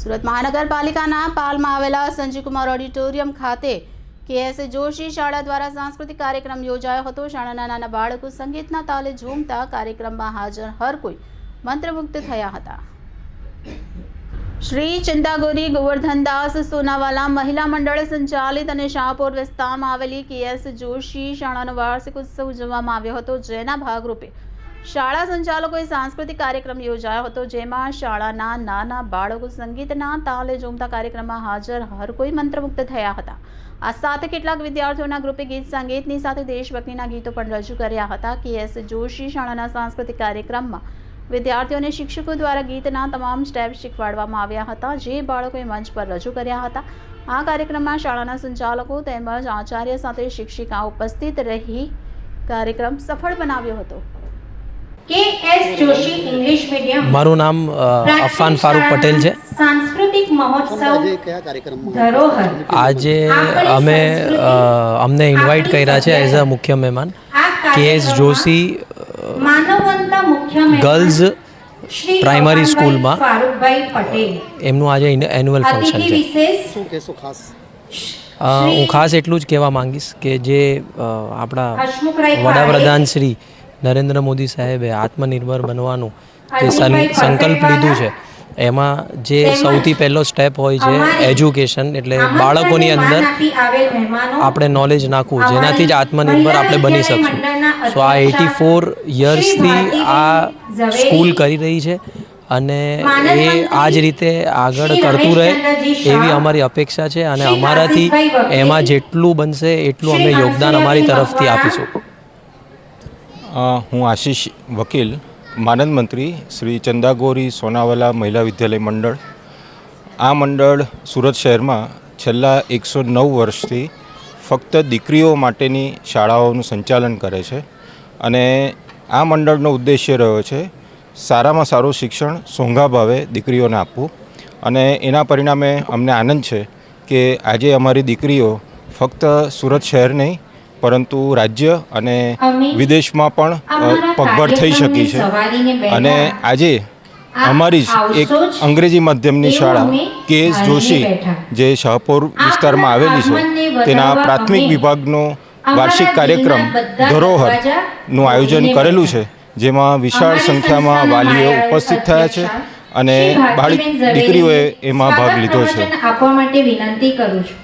સુરત મહાનગરપાલિકાના પાલમાં આવેલા સંજીવકુમાર ઓડિટોરિયમ ખાતે કેએસ જોશી શાળા દ્વારા સાંસ્કૃતિક કાર્યક્રમ યોજાયો હતો. શાળાના નાના બાળકો સંગીતના તાલે ઝૂમતા કાર્યક્રમમાં હાજર હર કોઈ મંત્રમુગ્ધ થયા હતા. શ્રી ચિંતાગોરી ગોવર્ધનદાસ સોનાવાલા મહિલા મંડળ સંચાલિત અને શાહપુર વિસ્તારમાં આવેલી કેએસ જોશી શાળાનો વાર્ષિક ઉત્સવ ઉજવવામાં આવ્યો હતો. જેના ભાગરૂપે શાળા સંચાલકોએ સાંસ્કૃતિક કાર્યક્રમ યોજાયો હતો, જેમાં શાળાના નાના બાળકો સંગીતના તાલે ઝૂમતા કાર્યક્રમમાં હાજર હર કોઈ મંત્રમુગ્ધ થયા હતા. આ સાથે કેટલાક વિદ્યાર્થીઓના ગ્રુપે ગીત સંગીતની સાથે દેશભક્તિના ગીતો પણ રજૂ કર્યા હતા. કે એસ જોશી શાળાના સાંસ્કૃતિક કાર્યક્રમમાં વિદ્યાર્થીઓને શિક્ષકો દ્વારા ગીતના તમામ સ્ટેપ શીખવાડવામાં આવ્યા હતા, જે બાળકોએ મંચ પર રજૂ કર્યા હતા. આ કાર્યક્રમમાં શાળાના સંચાલકો તેમજ આચાર્ય સાથે શિક્ષિકા ઉપસ્થિત રહી કાર્યક્રમ સફળ બનાવ્યો હતો. કે એસ જોશી ઇંગ્લિશ મીડિયમ મારું નામ અફાન ફારૂક પટેલ છે. સાંસ્કૃતિક મહોત્સવ આજે ધરોહર. આજે અમે અમને ઇન્વાઇટ કર્યા છે એઝ અ મુખ્ય મહેમાન. કે એસ જોશી માનવવંતા મુખ્ય મહેમાન ગર્લ્સ પ્રાઇમરી સ્કૂલમાં ફારૂકભાઈ પટેલ. એમનું આજે એન્યુઅલ ફંક્શન છે. વિશેષ શું ખાસ? હું ખાસ એટલું જ કહેવા માંગીશ કે જે આપણા વડાપ્રધાન શ્રી નરેન્દ્ર મોદી સાહેબે આત્મનિર્ભર બનવાનું જે સંકલ્પ લીધું છે એમાં જે સૌથી પહેલો સ્ટેપ હોય છે એજ્યુકેશન એટલે બાળકોની અંદર આપણે નોલેજ નાખવું જેનાથી જ આત્મનિર્ભર આપણે બની શકશું. સો આ એટી ફોર યર્સથી આ સ્કૂલ કરી રહી છે અને એ આ જ રીતે આગળ કરતું રહે એવી અમારી અપેક્ષા છે અને અમારાથી એમાં જેટલું બનશે એટલું અમે યોગદાન અમારી તરફથી આપીશું. હું આશીષ વકીલ, માનદ મંત્રી શ્રી ચંદાગોરી સોનાવાલા મહિલા વિદ્યાલય મંડળ. આ મંડળ સુરત શહેરમાં છેલ્લા એકસો નવ વર્ષથી ફક્ત દીકરીઓ માટેની શાળાઓનું સંચાલન કરે છે અને આ મંડળનો ઉદ્દેશ્ય રહ્યો છે સારામાં સારું શિક્ષણ સોંઘા ભાવે દીકરીઓને આપવું. અને એના પરિણામે અમને આનંદ છે કે આજે અમારી દીકરીઓ ફક્ત સુરત શહેર નહીં પરંતુ રાજ્ય અને વિદેશમાં પણ પગભર થઈ શકી છે. અને આજે અમારી જ એક અંગ્રેજી માધ્યમની શાળા કે એસ જોશી જે શાહપુર વિસ્તારમાં આવેલી છે. તેના પ્રાથમિક વિભાગનો વાર્ષિક કાર્યક્રમ ધરોહરનું આયોજન કરેલું છે જેમાં વિશાળ સંખ્યામાં વાલીઓ ઉપસ્થિત થયા છે અને બાળક દીકરીઓએ એમાં ભાગ લીધો છે. આપવા માટે વિનંતી કરું છું.